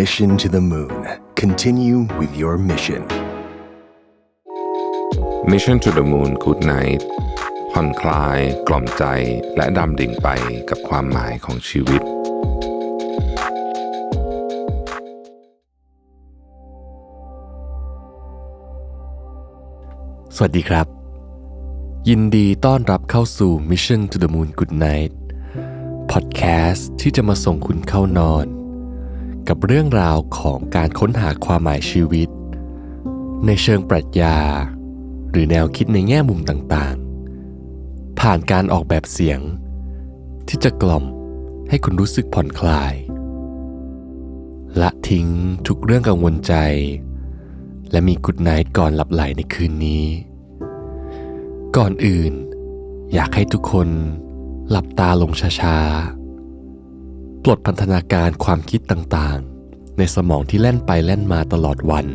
Mission to the Moon. Continue with your mission. Mission to the Moon Good Night ผ่อนคลาย กล่อมใจ และดำดิ่งไปกับความหมายของชีวิต สวัสดีครับ ยินดีต้อนรับเข้าสู่ Mission to the Moon Good Night พอดแคสต์ที่จะมาส่งคุณเข้านอน กับเรื่องราวของการค้นหาความหมายชีวิต ในเชิงปรัชญา หรือแนวคิดในแง่มุมต่างๆ ผ่านการออกแบบเสียง ที่จะกล่อมให้คุณรู้สึกผ่อนคลาย ละทิ้งทุกเรื่องกังวลใจ และมีกุดไนท์ก่อนหลับไหลในคืนนี้ ก่อนอื่น อยากให้ทุกคนหลับตาลงช้าๆ ปลดพันธนาการความคิดต่างๆ ในสมองที่แล่นไปแล่นมาตลอดวัน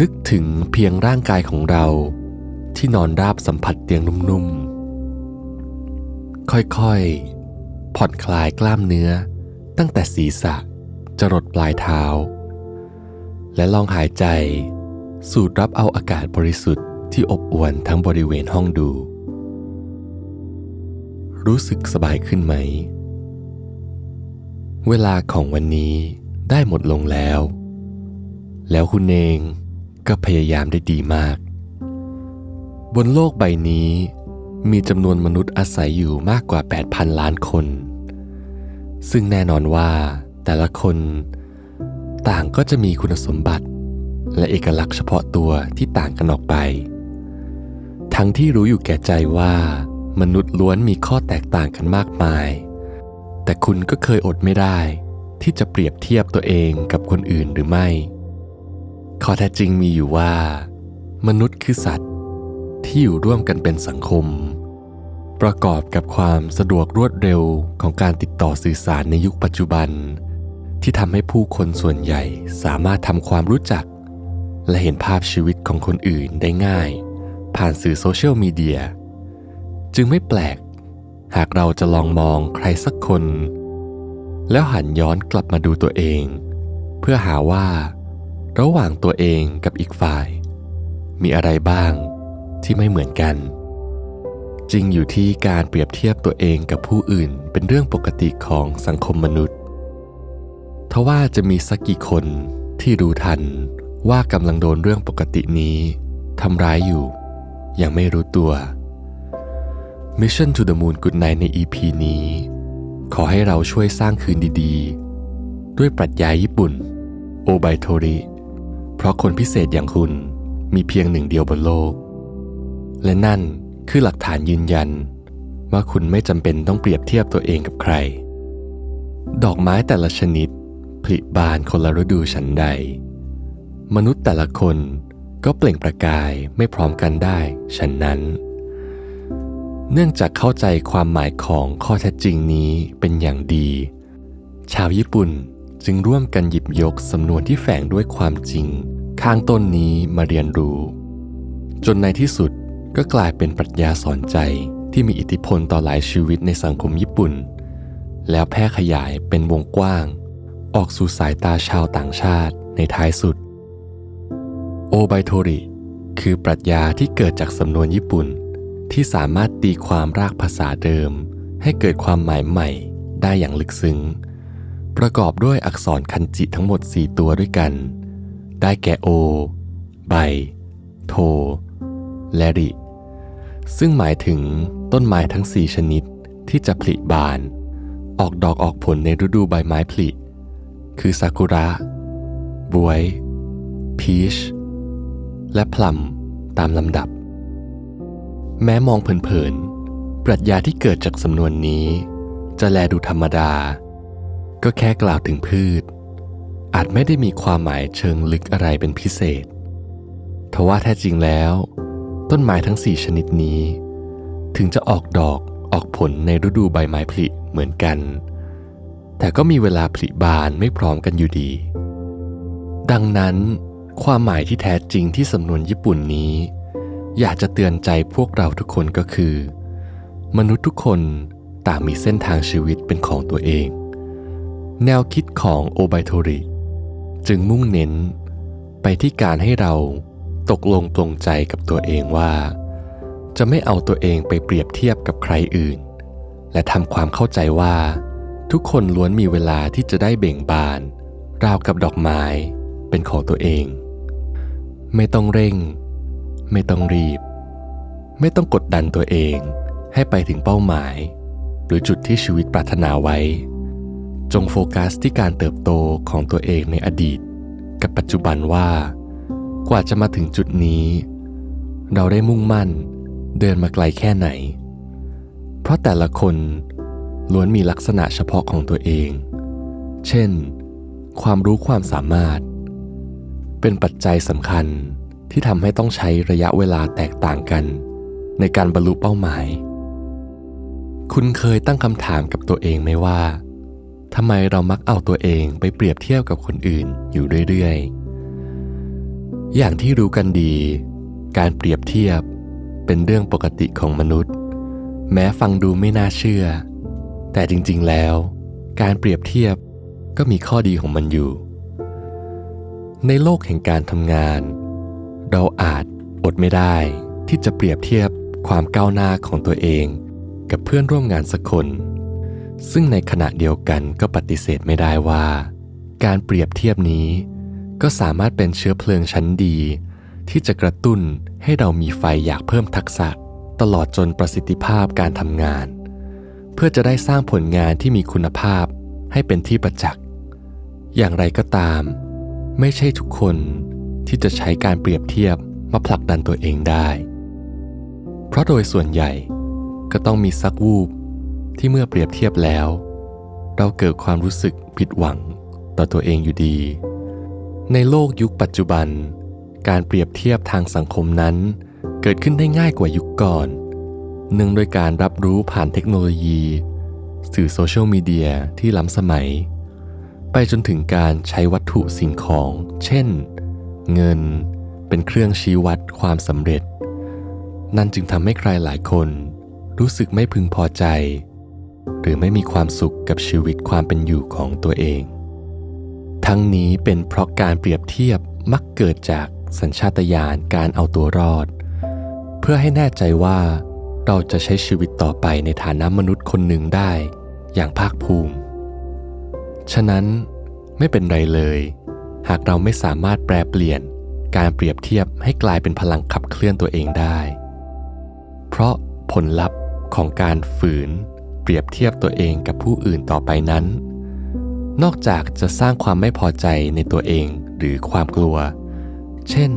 นึกถึงเพียงร่างกายของเราที่นอนราบสัมผัสเตียงนุ่มๆ ค่อยๆ ผ่อนคลายกล้ามเนื้อ ตั้งแต่ศีรษะจรดปลายเท้า และลองหายใจ สูดรับเอาอากาศบริสุทธิ์ที่อบอวลทั้งบริเวณห้องดู รู้สึกสบายขึ้นไหม เวลาของวันนี้ได้หมดลงแล้ว แล้วคุณเองก็พยายามได้ดีมาก บนโลกใบนี้ มีจำนวนมนุษย์อาศัยอยู่มากกว่า 8,000 ล้านคน ซึ่งแน่นอนว่าแต่ละคนต่างก็จะมีคุณสมบัติ และเอกลักษณ์เฉพาะตัวที่ต่างกันออกไป ทั้งที่รู้อยู่แก่ใจว่ามนุษย์ล้วนมีข้อแตกต่างกันมากมาย แต่คุณก็เคยอดไม่ได้ ที่จะเปรียบเทียบตัวเองกับคนอื่นหรือไม่ ข้อแท้จริงมีอยู่ว่า มนุษย์คือสัตว์ ที่อยู่ร่วมกันเป็นสังคม ประกอบกับความสะดวกรวดเร็วของการติดต่อสื่อสารในยุคปัจจุบัน ที่ทำให้ผู้คนส่วนใหญ่สามารถทำความรู้จัก และเห็นภาพชีวิตของคนอื่นได้ง่าย ผ่านสื่อโซเชียลมีเดียจึงไม่แปลก หากเราจะลองมองใครสักคน แล้วหันย้อนกลับมาดูตัวเอง เพื่อหาว่า ระหว่างตัวเองกับอีกฝ่าย มีอะไรบ้างที่ไม่เหมือนกัน จริงอยู่ที่การเปรียบเทียบตัวเองกับผู้อื่นเป็นเรื่องปกติของสังคมมนุษย์ทว่าจะมีสักกี่คนที่รู้ทันว่ากำลังโดนเรื่องปกตินี้ทำร้ายอยู่ ยังไม่รู้ตัว Mission to the Moon Good Night ใน EP นี้ ขอให้เราช่วยสร้างคืนดีๆ ด้วยปรัชญาญี่ปุ่น โอไบโทริ เพราะคนพิเศษอย่างคุณมีเพียงหนึ่งเดียวบนโลก และนั่นคือหลักฐานยืนยัน ว่าคุณไม่จำเป็นต้องเปรียบเทียบตัวเองกับใคร ดอกไม้แต่ละชนิดผลิบานคนละฤดูฉันใด มนุษย์แต่ละคนก็เปล่งประกายไม่พร้อมกันได้ฉันนั้น เนื่องจากเข้าใจความหมายของข้อเท็จจริงนี้เป็นอย่างดี ชาวญี่ปุ่นจึงร่วมกันหยิบยกสำนวนที่แฝงด้วยความจริง ข้างต้นนี้มาเรียนรู้ จนในที่สุดก็กลายเป็นปรัชญาสอนใจที่มีอิทธิพลต่อหลายชีวิตในสังคมญี่ปุ่น แล้วแพร่ขยายเป็นวงกว้าง ออกสู่สายตาชาวต่างชาติในท้ายสุด โอไบโทริ คือปรัชญาที่เกิดจากสำนวนญี่ปุ่น ที่สามารถตีความรากภาษาเดิม ให้เกิดความหมายใหม่ได้อย่างลึกซึ้ง ประกอบด้วยอักษรคันจิทั้งหมด 4 ตัวด้วยกัน ได้แก่โอไบโท และริ ซึ่งหมายถึงต้นไม้ทั้ง 4 ชนิดที่จะผลิบาน ออกดอกออกผลในฤดูใบไม้ผลิ คือซากุระ บวย พีช และพลัมตามลำดับ แม้มองเผินๆ ปรัชญาที่เกิดจากสำนวนนี้ จะแลดูธรรมดา ก็แค่กล่าวถึงพืช อาจไม่ได้มีความหมายเชิงลึกอะไรเป็นพิเศษทว่าแท้จริงแล้ว ต้นไม้ทั้งสี่ชนิดนี้ ถึงจะออกดอกออกผลในฤดูใบไม้ผลิเหมือนกัน แต่ก็มีเวลาผลิบานไม่พร้อมกันอยู่ดี ดังนั้น ความหมายที่แท้จริงที่สำนวนญี่ปุ่นนี้ อยากจะเตือนใจพวกเราทุกคนก็คือ มนุษย์ทุกคนต่างมีเส้นทางชีวิตเป็นของตัวเอง แนวคิดของโอไบโทริ จึงมุ่งเน้นไปที่การให้เราตกลงปลงใจกับตัวเองว่า จะไม่เอาตัวเองไปเปรียบเทียบกับใครอื่น และทำความเข้าใจว่า ทุกคนล้วนมีเวลาที่จะได้เบ่งบาน ราวกับดอกไม้เป็นของตัวเอง ไม่ต้องเร่ง ไม่ต้องรีบ ไม่ต้องกดดันตัวเองให้ไปถึงเป้าหมาย หรือจุดที่ชีวิตปรารถนาไว้ จงโฟกัสที่การเติบโตของตัวเองในอดีต กับปัจจุบันว่า กว่าจะมาถึงจุดนี้ เราได้มุ่งมั่นเดินมาไกลแค่ไหน เพราะแต่ละคนล้วนมีลักษณะเฉพาะของตัวเอง เช่น ความรู้ความสามารถ เป็นปัจจัยสำคัญ ที่ทำให้ต้องใช้ระยะเวลาแตกต่างกัน ในการบรรลุเป้าหมาย คุณเคยตั้งคำถามกับตัวเองไหมว่าทำไมเรามักเอาตัวเองไปเปรียบเทียบกับคนอื่นอยู่เรื่อยๆ อย่างที่รู้กันดี การเปรียบเทียบเป็นเรื่องปกติของมนุษย์ แม้ฟังดูไม่น่าเชื่อ แต่จริงๆแล้ว การเปรียบเทียบก็มีข้อดีของมันอยู่ ในโลกแห่งการทำงาน เราอาจอดไม่ได้ที่จะเปรียบเทียบความก้าวหน้าของตัวเอง กับเพื่อนร่วมงานสักคน ซึ่งในขณะเดียวกันก็ปฏิเสธไม่ได้ว่า การเปรียบเทียบนี้ ก็สามารถเป็นเชื้อเพลิงชั้นดี ที่จะกระตุ้นให้เรามีไฟอยากเพิ่มทักษะ ตลอดจนประสิทธิภาพการทำงาน เพื่อจะได้สร้างผลงานที่มีคุณภาพให้เป็นที่ประจักษ์อย่างไรก็ตาม ไม่ใช่ทุกคน ที่จะใช้การเปรียบเทียบมาผลักดันตัวเองได้ เพราะโดยส่วนใหญ่ก็ต้องมีสักวูบที่เมื่อเปรียบเทียบแล้ว เราเกิดความรู้สึกผิดหวังต่อตัวเองอยู่ดี ในโลกยุคปัจจุบัน การเปรียบเทียบทางสังคมนั้น เกิดขึ้นได้ง่ายกว่ายุคก่อนเนื่องโดยการรับรู้ผ่านเทคโนโลยี สื่อโซเชียลมีเดียที่ล้ำสมัย ไปจนถึงการใช้วัตถุสิ่งของ เช่น เงินเป็นเครื่องชี้วัดความสำเร็จ นั่นจึงทำให้ใครหลายคนรู้สึกไม่พึงพอใจ หรือไม่มีความสุขกับชีวิตความเป็นอยู่ของตัวเอง ทั้งนี้เป็นเพราะการเปรียบเทียบมักเกิดจากสัญชาตญาณการเอาตัวรอด เพื่อให้แน่ใจว่าเราจะใช้ชีวิตต่อไปในฐานะมนุษย์คนหนึ่งได้ อย่างภาคภูมิ ฉะนั้นไม่เป็นไรเลย หากเราไม่สามารถแปลเปลี่ยน การเปรียบเทียบให้กลายเป็นพลังขับเคลื่อนตัวเองได้ เพราะผลลัพธ์ของการฝืน เปรียบเทียบตัวเองกับผู้อื่นต่อไปนั้น นอกจากจะสร้างความไม่พอใจในตัวเองหรือความกลัว เช่น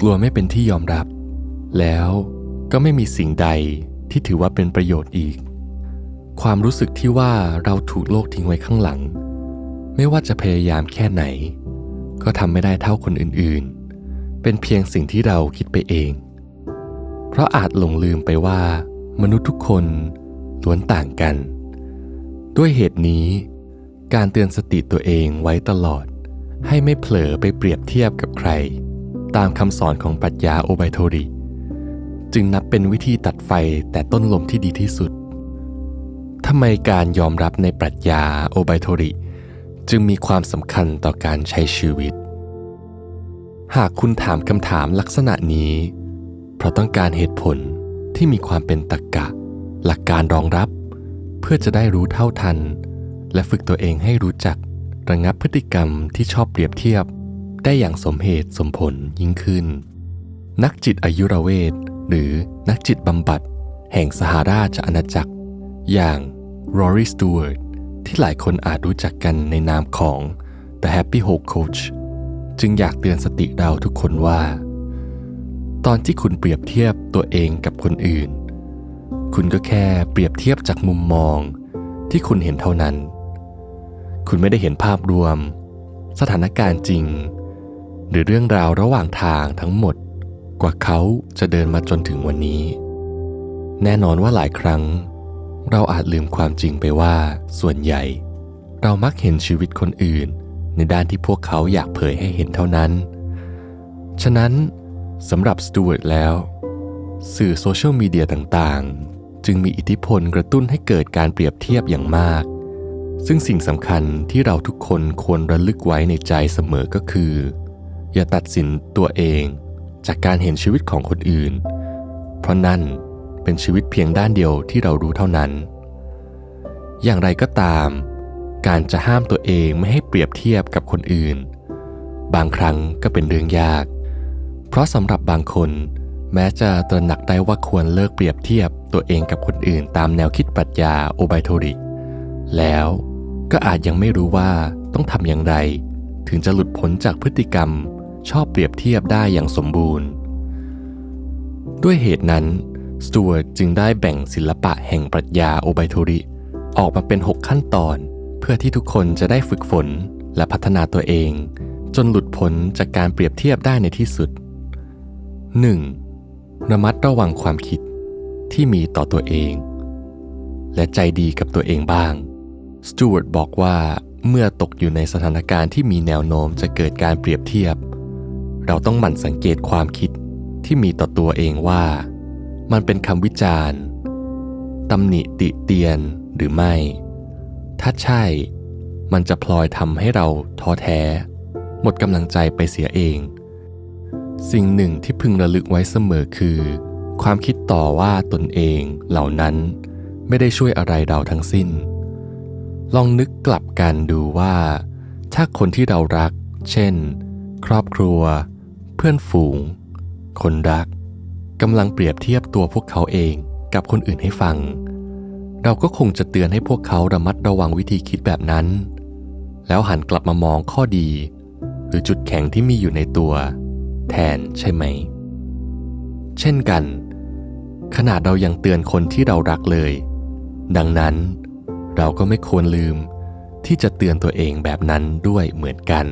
กลัวไม่เป็นที่ยอมรับ แล้วก็ไม่มีสิ่งใดที่ถือว่าเป็นประโยชน์อีก ความรู้สึกที่ว่าเราถูกโลกทิ้งไว้ข้างหลัง ไม่ว่าจะพยายามแค่ไหน ก็ทำไม่ได้เท่าคนอื่นๆ เป็นเพียงสิ่งที่เราคิดไปเอง เพราะอาจหลงลืมไปว่า มนุษย์ทุกคนล้วนต่างกัน ด้วยเหตุนี้ การเตือนสติตัวเองไว้ตลอด ให้ไม่เผลอไปเปรียบเทียบกับใคร ตามคำสอนของปรัชญาโอไบโทริ จึงนับเป็นวิธีตัดไฟแต่ต้นลมที่ดีที่สุดทำไมการยอมรับในปรัชญาโอไบโทริ จึงมีความสำคัญต่อการใช้ชีวิต หากคุณถามคำถามลักษณะนี้ เพราะต้องการเหตุผลที่มีความเป็นตรรกกะ หลักการรองรับ เพื่อจะได้รู้เท่าทัน และฝึกตัวเองให้รู้จักระงับพฤติกรรมที่ชอบเปรียบเทียบ ได้อย่างสมเหตุสมผลยิ่งขึ้น นักจิตอายุรเวทหรือนักจิตบำบัด แห่งสหราชอาณาจักร อย่าง Rory Stewart ที่หลายคนอาจรู้จักกันในนามของ The Happy Hope Coach จึงอยากเตือนสติเราทุกคนว่า ตอนที่คุณเปรียบเทียบตัวเองกับคนอื่น คุณก็แค่เปรียบเทียบจากมุมมองที่คุณเห็นเท่านั้น คุณไม่ได้เห็นภาพรวม สถานการณ์จริง หรือเรื่องราวระหว่างทางทั้งหมด กว่าเขาจะเดินมาจนถึงวันนี้ แน่นอนว่าหลายครั้ง เราอาจลืมความจริงไปว่าส่วนใหญ่ เรามักเห็นชีวิตคนอื่น ในด้านที่พวกเขาอยากเผยให้เห็นเท่านั้น ฉะนั้นสำหรับสตูร์ตแล้ว สื่อโซเชียลมีเดียต่างๆ จึงมีอิทธิพลกระตุ้นให้เกิดการเปรียบเทียบอย่างมาก ซึ่งสิ่งสำคัญที่เราทุกคนควรระลึกไว้ในใจเสมอก็คือ อย่าตัดสินตัวเองจากการเห็นชีวิตของคนอื่น เพราะนั่นเป็นชีวิตเพียงด้านเดียวที่เรารู้เท่านั้น อย่างไรก็ตาม การจะห้ามตัวเองไม่ให้เปรียบเทียบกับคนอื่น บางครั้งก็เป็นเรื่องยาก เพราะสำหรับบางคน แม้จะตระหนักได้ว่าควรเลิกเปรียบเทียบตัวเองกับคนอื่น ตามแนวคิดปรัชญาโอไบโทริแล้วก็อาจยังไม่รู้ว่าต้องทำอย่างไร ถึงจะหลุดพ้นจากพฤติกรรม ชอบเปรียบเทียบได้อย่างสมบูรณ์ ด้วยเหตุนั้นสตูร์ตจึงได้แบ่งศิลปะแห่งปรัชญาโอไบโทริ ออกมาเป็น 6 ขั้นตอน พื่อที่ทุกคนจะได้ฝึกฝนและพัฒนาตัวเอง จนหลุดพ้นจากการเปรียบเทียบได้ในที่สุด 1. ระมัดระวังความคิดที่มีต่อตัวเอง และใจดีกับตัวเองบ้างสตูร์ตบอกว่าเมื่อตกอยู่ในสถานการณ์ที่มีแนวโน้มจะเกิดการเปรียบเทียบ เราต้องหมั่นสังเกตความคิดที่มีต่อตัวเองว่า มันเป็นคำวิจารณ์ตำหนิติเตียนหรือไม่ ถ้าใช่ มันจะพลอยทำให้เราท้อแท้ หมดกำลังใจไปเสียเอง สิ่งหนึ่งที่พึงระลึกไว้เสมอคือ ความคิดต่อว่าตนเองเหล่านั้นไม่ได้ช่วยอะไรเราทั้งสิ้น ลองนึกกลับกันดูว่า ถ้าคนที่เรารัก เช่น ครอบครัว เพื่อนฝูง คนรักกำลังเปรียบเทียบตัวพวกเขาเองกับคนอื่นให้ฟัง เราก็คงจะเตือนให้พวกเขาระมัดระวังวิธีคิดแบบนั้น แล้วหันกลับมามองข้อดี หรือจุดแข็งที่มีอยู่ในตัว แทนใช่ไหม เช่นกัน ขนาดเรายังเตือนคนที่เรารักเลย ดังนั้นเราก็ไม่ควรลืมที่จะเตือนตัวเองแบบนั้นด้วยเหมือนกัน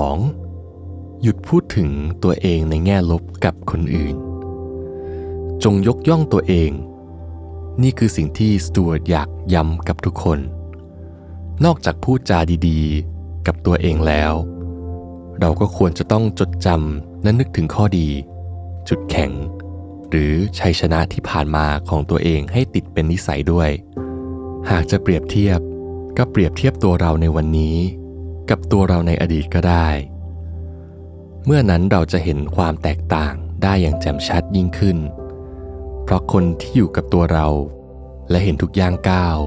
2. หยุดพูดถึงตัวเองในแง่ลบกับคนอื่น จงยกย่องตัวเอง นี่คือสิ่งที่สตูร์อยากย้ำกับทุกคน นอกจากพูดจาดีๆ กับตัวเองแล้ว เราก็ควรจะต้องจดจำและนึกถึงข้อดี จุดแข็ง หรือชัยชนะที่ผ่านมาของตัวเองให้ติดเป็นนิสัยด้วย หากจะเปรียบเทียบก็เปรียบเทียบตัวเราในวันนี้ กับตัวเราในอดีตก็ได้ เมื่อนั้นเราจะเห็นความแตกต่างได้อย่างแจ่มชัดยิ่งขึ้น เพราะคนที่อยู่กับตัวเรา และเห็นทุกย่างก้าว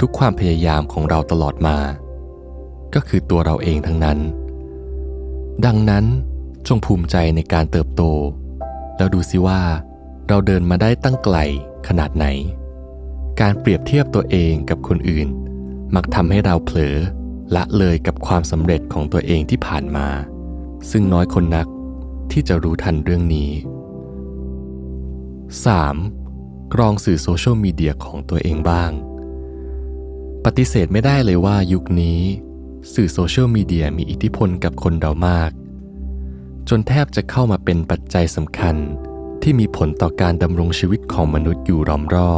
ทุกความพยายามของเราตลอดมา ก็คือตัวเราเองทั้งนั้น ดังนั้นจงภูมิใจในการเติบโต แล้วดูสิว่า เราเดินมาได้ตั้งไกลขนาดไหน การเปรียบเทียบตัวเองกับคนอื่น มักทำให้เราเผลอละเลยกับความสำเร็จของตัวเองที่ผ่านมา ซึ่งน้อยคนนักที่จะรู้ทันเรื่องนี้ 3. กรองสื่อโซเชียลมีเดียของตัวเองบ้าง ปฏิเสธไม่ได้เลยว่ายุคนี้ สื่อโซเชียลมีเดียมีอิทธิพลกับคนเรามาก จนแทบจะเข้ามาเป็นปัจจัยสำคัญที่มีผลต่อการดำรงชีวิตของมนุษย์อยู่ล้อมรอ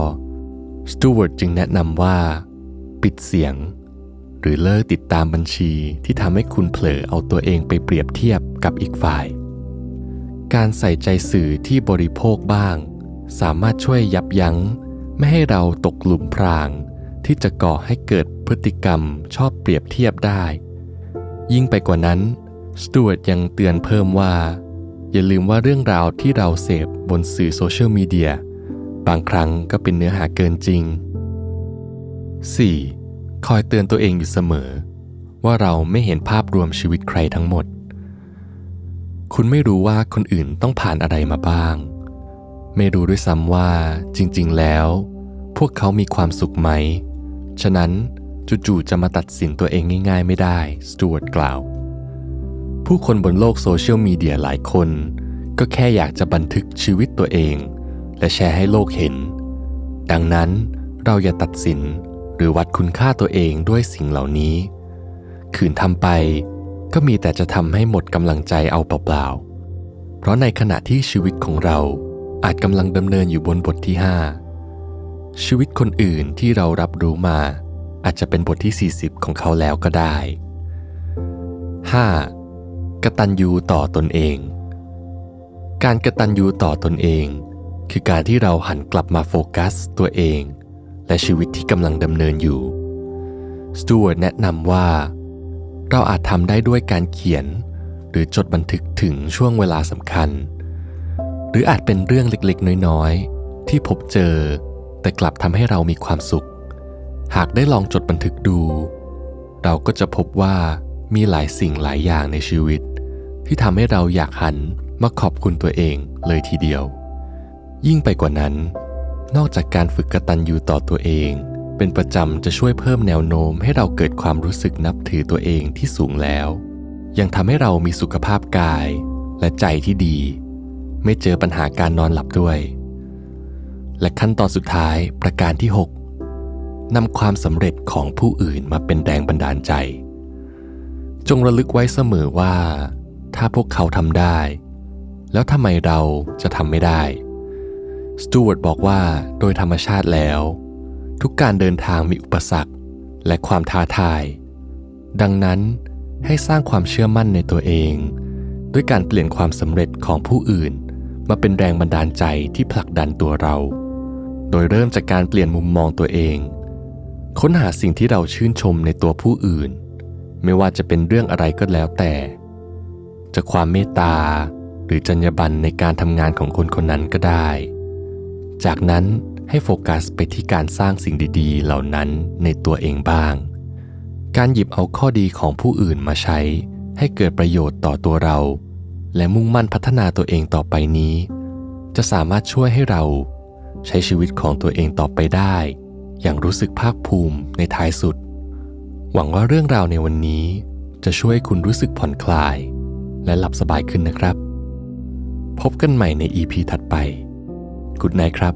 สตูเวิร์ตจึงแนะนำว่า ปิดเสียง หรือเลิกติดตามบัญชีที่ทำให้คุณเผลอเอาตัวเองไปเปรียบเทียบกับอีกฝ่าย การใส่ใจสื่อที่บริโภคบ้าง สามารถช่วยยับยั้ง ไม่ให้เราตกหลุมพราง ที่จะก่อให้เกิดพฤติกรรมชอบเปรียบเทียบได้ ยิ่งไปกว่านั้นสตูร์ตยังเตือนเพิ่มว่า อย่าลืมว่าเรื่องราวที่เราเสพบนสื่อโซเชียลมีเดียบางครั้งก็เป็นเนื้อหาเกินจริง 4. คอยเตือนตัวเองอยู่เสมอ ว่าเราไม่เห็นภาพรวมชีวิตใครทั้งหมด คุณไม่รู้ว่าคนอื่นต้องผ่านอะไรมาบ้าง ไม่รู้ด้วยซ้ำว่าจริง ๆ แล้ว พวกเขามีความสุขไหม ฉะนั้นจู่ๆจะมาตัดสินตัวเองง่าย ๆ ไม่ได้สตูร์ตกล่าว ผู้คนบนโลกโซเชียลมีเดียหลายคน ก็แค่อยากจะบันทึกชีวิตตัวเอง และแชร์ให้โลกเห็น ดังนั้นเราอย่าตัดสินหรือวัดคุณค่าตัวเองด้วยสิ่งเหล่านี้ ขืนทำไปก็มีแต่จะทำให้หมดกำลังใจเอาเปล่าๆ เพราะในขณะที่ชีวิตของเรา อาจกำลังดำเนินอยู่บนบทที่ 5 ชีวิตคนอื่นที่เรารับรู้มา อาจจะเป็นบทที่ 40 ของเขาแล้วก็ได้ 5. กระตัญญูต่อตนเอง การกระตัญญูต่อตนเอง คือการที่เราหันกลับมาโฟกัสตัวเอง และชีวิตที่กำลังดำเนินอยู่สตู art แนะนำว่า เราอาจทำได้ด้วยการเขียน หรือจดบันทึกถึงช่วงเวลาสำคัญ หรืออาจเป็นเรื่องเล็กๆ น้อยๆ ที่พบเจอ แต่กลับทำให้เรามีความสุข หากได้ลองจดบันทึกดู เราก็จะพบว่ามีหลายสิ่งหลายอย่างในชีวิต ที่ทำให้เราอยากหันมาขอบคุณตัวเองเลยทีเดียว ยิ่งไปกว่านั้น นอกจากการฝึกกตัญญูต่อตัวเอง เป็นประจำจะช่วยเพิ่มแนวโน้มให้เราเกิดความรู้สึกนับถือตัวเองที่สูงแล้ว ยังทำให้เรามีสุขภาพกายและใจที่ดี ไม่เจอปัญหาการนอนหลับด้วย และขั้นตอนสุดท้ายประการที่ 6นำความสำเร็จของผู้อื่นมาเป็นแรงบันดาลใจ จงระลึกไว้เสมอว่า ถ้าพวกเขาทำได้ แล้วทำไมเราจะทำไม่ได้สตู art บอกว่าโดยธรรมชาติแล้ว ทุกการเดินทางมีอุปสรรคและความท้าทาย ดังนั้นให้สร้างความเชื่อมั่นในตัวเอง ด้วยการเปลี่ยนความสำเร็จของผู้อื่น มาเป็นแรงบันดาลใจที่ผลักดันตัวเรา โดยเริ่มจากการเปลี่ยนมุมมองตัวเอง ค้นหาสิ่งที่เราชื่นชมในตัวผู้อื่น ไม่ว่าจะเป็นเรื่องอะไรก็แล้วแต่ จะความเมตตาหรือจรรยาบรรณในการทำงานของคนคนนั้นก็ได้ จากนั้นให้โฟกัสไปที่การสร้างสิ่งดีๆ เหล่านั้นในตัวเองบ้าง การหยิบเอาข้อดีของผู้อื่นมาใช้ ให้เกิดประโยชน์ต่อตัวเรา และมุ่งมั่นพัฒนาตัวเองต่อไปนี้ จะสามารถช่วยให้เรา ใช้ชีวิตของตัวเองต่อไปได้ อย่างรู้สึกภาคภูมิในท้ายสุด หวังว่าเรื่องราวในวันนี้ จะช่วยให้คุณรู้สึกผ่อนคลาย และหลับสบายขึ้นนะครับ พบกันใหม่ใน EP ถัดไปกุดไนครับ